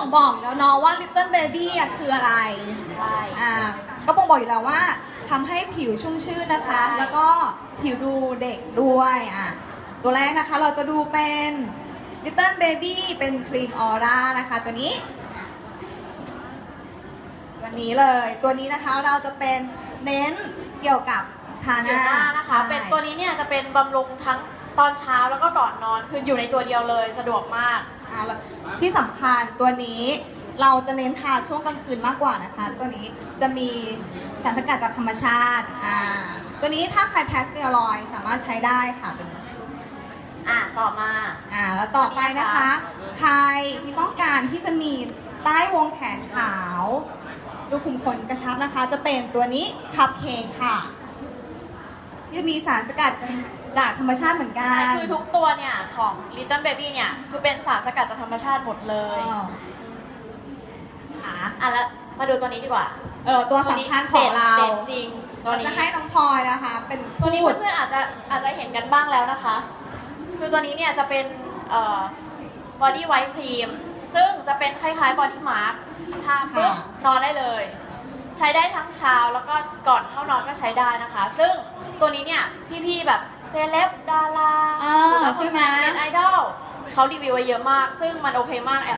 บ่งบอกอยู่แล้วเนาะว่า Little Baby อะคืออะไร ใช่ อ่า ก็บ่งบอกอยู่แล้วว่าทำให้ผิวชุ่มชื่นนะคะ ใช่ แล้วก็ผิวดูเด็กด้วยอะตัวแรกนะคะเราจะดูเป็น Little Baby เป็น Clean Aura นะคะ ตัวนี้ ตัวนี้เลย ตัวนี้นะคะเราจะเป็นเน้นเกี่ยวกับทาหอยู่น้าหน้านะคะใช่เป็นตัวนี้เนี่ยจะเป็นบำรุงทั้งตอนเช้าแล้วก็ก่อนนอนคืออยู่ในตัวเดียวเลยสะดวกมาก อ่าแล้วที่สำคัญตัวนี้เราจะเน้นทาช่วงกลางคืนมากกว่านะคะ ตัวนี้จะมีสารสกัดจากธรรมชาติอ่าตัวนี้ถ้าใครแพ้สเตียรอยด์สามารถใช้ได้ค่ะตัวนี้ อะต่อมา อ่าแล้วต่อไปนะคะ ใครที่ต้องการที่จะมีใต้วงแขนขาวรูขุมขนกระชับนะคะ จะเป็นตัวนี้คัพเค้กค่ะที่ จะมีสารสกัดจากธรรมชาติเหมือนกัใช่น คือทุกตัวเนี่ย ของ Little Baby เนี่ย คือเป็นสารสกัดจากธรรมชาติหมดเลยเออค่ะอะแล้วมาดูตัวนี้ดีกว่าเออตัวสำคัญของเราด็ดจริงตัวเรานี้จะให้น้องพลอยนะคะ เป็นตัวนี้พูด เพื่อนๆอาจจะอาจจะเห็นกันบ้างแล้วนะคะ คือตัวนี้เนี่ยจะเป็นเอ่อ body white cream ซึ่งจะเป็นคล้ายๆ body mark ทาปุ๊บนอนได้เลย ใช้ได้ทั้งเช้าแล้วก็ก่อนเข้านอนก็ใช้ได้นะคะ ซึ่งตัวนี้เนี่ยพี่ๆแบบเซเลบดาราอ่าหรือว่าใช่ไหมเน็ตไอดอลเขารีวิวไว้เยอะมาก ซึ่งมันโอเคมากแอบ